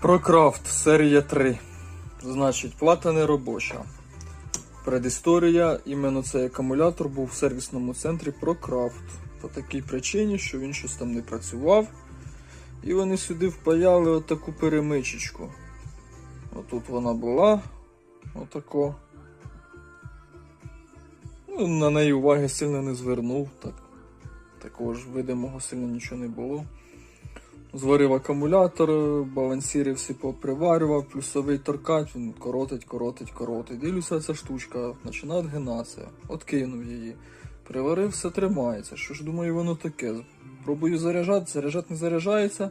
Прокрафт серія 3. Значить, плата не робоча. Предісторія, іменно цей акумулятор був в сервісному центрі Прокрафт. По такій причині, що він щось там не працював. І вони сюди впаяли отаку перемичечку. Отут вона була. Отако. Ну, на неї уваги сильно не звернув. Так. Такого ж видимого сильно нічого не було. Зварив акумулятор, балансіри всі поприварював, плюсовий торкач, він коротить, коротить, коротить. Дивлюся, ця штучка починає гинатися. Откинув її. Приварив, все тримається. Що ж думаю, воно таке? Пробую заряджати, заряджати не заряджається.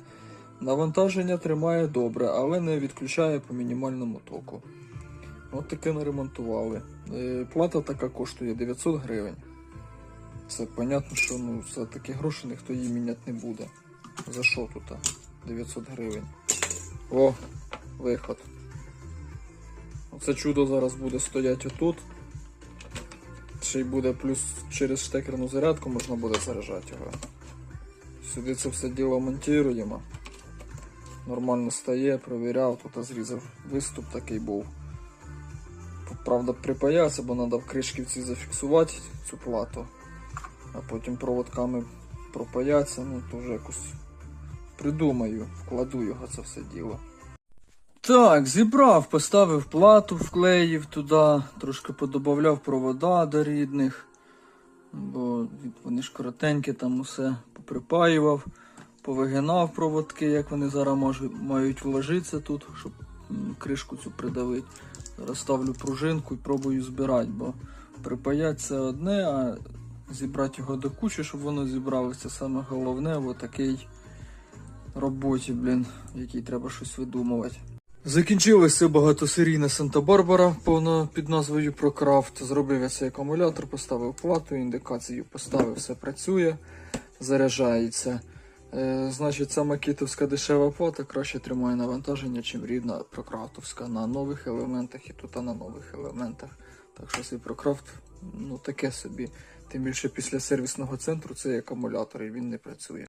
Навантаження тримає добре, але не відключає по мінімальному току. От таке не ремонтували. Е, Плата така коштує 900 гривень. Це понятно, що ну, за такі гроші ніхто її міняти не буде. За що тут? 900 гривень. О, виход. Оце чудо зараз буде стояти отут. Ще й буде плюс через штекерну зарядку можна буде заряджати його. Сюди це все діло монтуємо. Нормально стає, провіряв, тут зрізав виступ такий був. Правда, припаявся, бо треба в кришки в ці зафіксувати цю плату, а потім проводками пропаяться, ну то вже якось придумаю, вкладу його це все діло. Так, зібрав, поставив плату, вклеїв туди, трошки подобавляв провода до рідних, бо вони ж коротенькі, там усе поприпаював, повигинав проводки, як вони зараз можуть, мають вложитися тут, щоб кришку цю придавити. Зараз ставлю пружинку і пробую збирати, бо припаять це одне, а зібрати його до кучі, щоб воно зібралося, саме головне в такій роботі, блін, якій треба щось видумувати. Закінчилася багатосерійна Санта-Барбара повна під назвою Прокрафт. Зробив я цей акумулятор, поставив плату, індикацію поставив, все працює, заряджається. Е, значить, сама кітовська дешева плата краще тримає навантаження, чим рідна прокрафтовська на нових елементах і тут на нових елементах. Так що цей прокрафт, ну таке собі. Тим більше після сервісного центру цей акумулятор і він не працює.